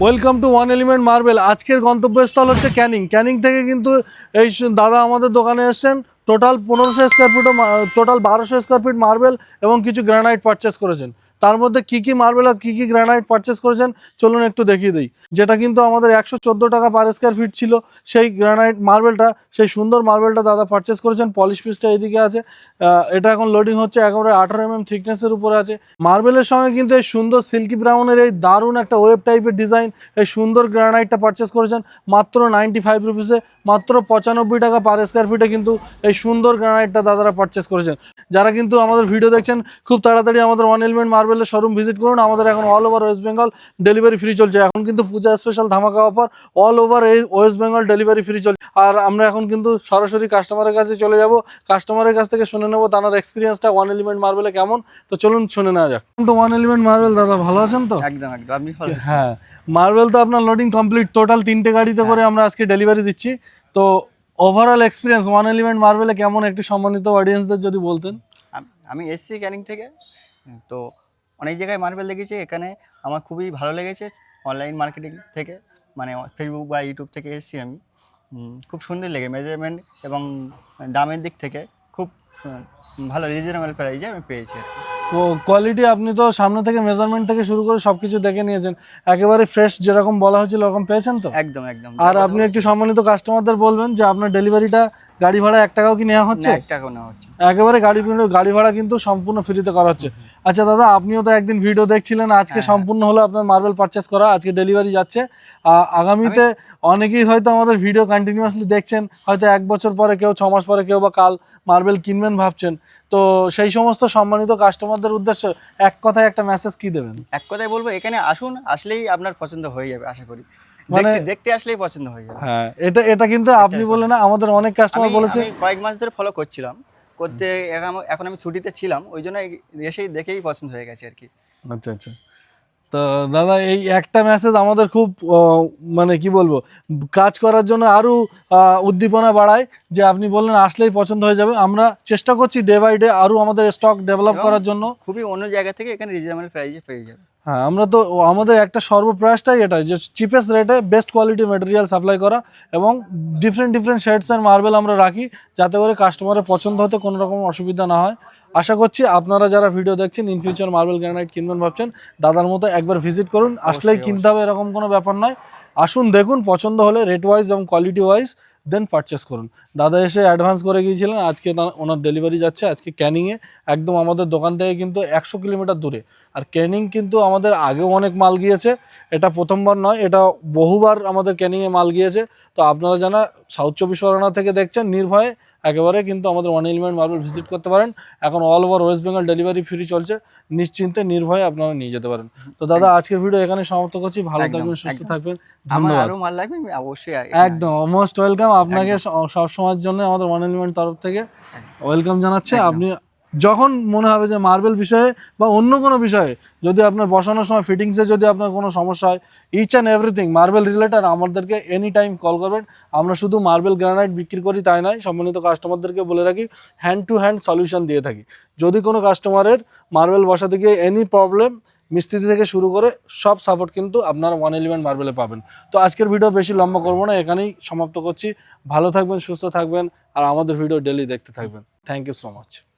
Welcome to one element marble আজকের গন্তব্যস্থল হচ্ছে ক্যানিং। ক্যানিং থেকে কিন্তু এই দাদা আমাদের দোকানে এসছেন। টোটাল পনেরোশো স্কোয়ার ফিটও টোটাল বারোশো স্কোয়ার ফিট মার্বেল এবং কিছু গ্রানাইট পারচেস করেছেন। তার মধ্যে কি কি মার্বেল আর কি কি গ্রানাইট পারচেস করেছেন, চলুন একটু দেখিয়ে দিই। যেটা কিন্তু আমাদের একশো চোদ্দ টাকা পার স্কোয়ার ফিট ছিল, সেই গ্রানাইট মার্বেলটা সেই সুন্দর মার্বেলটা দাদা পারচেস করেছেন পলিশ পিসটা এদিকে আছে। এটা এখন লোডিং হচ্ছে একেবারে আঠারো এম এম থিকনেসের উপরে আছে। মার্বেলের সঙ্গে কিন্তু এই সুন্দর সিল্কি ব্রাউনের এই দারুণ একটা ওয়েব টাইপের ডিজাইন এই সুন্দর গ্রানাইটটা পারচেস করেছেন, মাত্র নাইনটি ফাইভ রুপিসে মাত্র পঁচানব্বই টাকা পার স্কোয়ার ফিটে কিন্তু এই সুন্দর গ্রানাইটটা দাদারা পারচেস করেছেন। যারা কিন্তু আমাদের ভিডিও দেখছেন, খুব তাড়াতাড়ি আমাদের ওয়ান এলিমেন্ট মার্বেলের শোরুম ভিজিট করুন। আমাদের এখন all over West Bengal delivery free চলছে। এখন কিন্তু পূজা স্পেশাল ধামাকা অফার অল ওভার এই ওয়েস্ট বেঙ্গল ডেলিভারি ফ্রি চলছে। আর আমরা এখন কিন্তু সরাসরি কাস্টমারের কাছে চলে যাব। কাস্টমারের কাছ থেকে শুনে নেব তার এক্সপিরিয়েন্সটা ওয়ান এলিমেন্ট মার্বেলে কেমন? তো চলুন শুনে নেওয়া যাক। তো ওয়ান এলিমেন্ট মার্বেল দাদা ভালো আছেন তো? একদম একদম। আপনি ভালো হ্যাঁ মার্বেল তো আপনার লোডিং কমপ্লিট টোটাল তিনটে গাড়িতে করে আমরা আজকে ডেলিভারি দিচ্ছি। তো ওভারঅল এক্সপিরিয়েন্স ওয়ান এলিমেন্ট মার্বেলে কেমন? একটি সম্মানিত অডিয়েন্সদের যদি বলতেন। আমি এসছি ক্যানিং থেকে। তো অনেক জায়গায় মার্বেল দেখেছি এখানে আমার খুবই ভালো লেগেছে অনলাইন মার্কেটিং থেকে মানে ফেসবুক বা ইউটিউব থেকে এসেছি আমি। খুব সুন্দর লেগে মেজারমেন্ট এবং দামের দিক থেকে খুব ভালো রিজনেবল প্রাইজে আমি পেয়েছি আর কি। কোয়ালিটি আপনি তো সামনে থেকে মেজারমেন্ট থেকে শুরু করে সবকিছু দেখে নিয়েছেন একেবারে ফ্রেশ যেরকম বলা হয়েছিল ওরকম পেয়েছেন তো? একদম একদম। আর আপনি একটু সম্মানিত কাস্টমারদের বলবেন যে আপনার ডেলিভারিটা গাড়ি ভাড়া এক টাকাও কি নেওয়া হচ্ছে? এক টাকাও নেওয়া হচ্ছে একেবারে গাড়ি গাড়ি ভাড়া কিন্তু সম্পূর্ণ ফ্রিতে করা হচ্ছে। আচ্ছা দাদা আপনিও তো একদিন ভিডিও দেখছিলেন আজকে হ্যাঁ। সম্পূর্ণ হলো আপনার মার্বেল পারচেস করা আজকে ডেলিভারি যাচ্ছে। আগামীতে অনেকেই হয়তো আমাদের ভিডিও কন্টিনিউয়াসলি দেখছেন হয়তো এক বছর পরে কেউ ছ মাস পরে কেউ বা কাল মার্বেল কিনবেন ভাবছেন। তো সেই সমস্ত সম্মানিত কাস্টমারদের উদ্দেশ্যে এক কথায় একটা মেসেজ কি দেবেন? এক কথায় বলব এখানে আসুন আসলেই আপনার পছন্দ হয়ে যাবে আশা করি। মানে- দেখতে আসলেই পছন্দ হয়ে যাবে। হ্যাঁ এটা এটা কিন্তু আপনি বলে না আমাদের অনেক কাস্টমার বলেছে আমি কয়েক মাস ধরে ফলো করছিলাম। করতে, এখন- আমি ছুটিতে ছিলাম, ওই জন্য এসেই দেখেই পছন্দ হয়ে গেছে আর কি। আচ্ছা আচ্ছা। তো দাদা এই একটা মেসেজ আমাদের খুব মানে কি বলব কাজ করার জন্য আরও আহ, উদ্দীপনা বাড়ায় যে আপনি বললেন আসলেই পছন্দ হয়ে যাবে। আমরা চেষ্টা করছি ডে বাই ডে আরও আমাদের স্টক ডেভেলপ করার জন্য। খুবই অন্য জায়গা থেকে এখানে রিজনেবল প্রাইসে পেয়ে যাবে। হ্যাঁ আমরা তো আমাদের একটা সর্বপ্রয়াসটাই এটাই যে চিপেস্ট রেটে বেস্ট কোয়ালিটি মেটেরিয়াল সাপ্লাই করা এবং ডিফারেন্ট ডিফারেন্ট শেডস এর মার্বেল আমরা রাখি যাতে করে কাস্টমারের পছন্দ হতে কোনো রকম অসুবিধা না হয়। আশা করছি আপনারা যারা ভিডিও দেখছেন ইন ফিউচার মার্বেল গ্রানাইট কিনবেন ভাবছেন দাদার মতো একবার ভিজিট করুন। আসলেই কিনতে হবে এরকম কোনো ব্যাপার নয়। আসুন দেখুন পছন্দ হলে রেট ওয়াইজ এবং কোয়ালিটি ওয়াইজ দেন পারচেস করুন। দাদা এসে অ্যাডভান্স করে গিয়েছিলেন আজকে তার- ওনার ডেলিভারি যাচ্ছে আজকে ক্যানিংয়ে একদম আমাদের দোকান থেকে কিন্তু একশো কিলোমিটার দূরে। আর ক্যানিং কিন্তু আমাদের আগেও অনেক মাল গিয়েছে। এটা প্রথমবার নয় এটা বহুবার আমাদের ক্যানিংয়ে মাল গিয়েছে। তো আপনারা জানা সাউথ চব্বিশ পরগনা থেকে দেখছেন নির্ভয়ে একেবারে কিন্তু আমাদের ওয়ান এলিমেন্ট মার্বেল ভিজিট করতে পারেন। এখন all over West Bengal delivery free চলছে। নিশ্চিন্তে নির্ভয়ে আপনারা নিয়ে যেতে পারেন। তো দাদা আজকের ভিডিও এখানে সমাপ্ত করছি। ভালো থাকবেন সুস্থ থাকবেন। ধন্যবাদ। আরও মাল লাগবে অবশ্যই একদম মোস্ট ওয়েলকাম আপনাকে সব সময়ের জন্য আমাদের ওয়ান এলিমেন্ট তরফ থেকে ওয়েলকাম জানাচ্ছে। আপনি যখন মনে হবে যে মার্বেল বিষয়ে বা অন্য কোনো বিষয়ে যদি আপনার বসানোর সময় ফিটিংসে যদি আপনার কোনো সমস্যা হয় each and everything marble related আমাদেরকে এনি টাইম কল করবেন। আমরা শুধু মার্বেল গ্রানাইট বিক্রি করি তাই নয়, সম্মানিত কাস্টমারদেরকে বলে রাখি হ্যান্ড টু হ্যান্ড সলিউশন দিয়ে থাকি। যদি কোনো কাস্টমারের মার্বেল বসাতে গিয়ে এনি প্রবলেম মিস্ত্রি থেকে শুরু করে সব সাপোর্ট কিন্তু আপনারা ওয়ান এলিমেন্ট মার্বেলে পাবেন। তো আজকের ভিডিও বেশি লম্বা করব না, এখানেই সমাপ্ত করছি। ভালো থাকবেন, সুস্থ থাকবেন, আর আমাদের ভিডিও ডেলি দেখতে থাকবেন। Thank you so much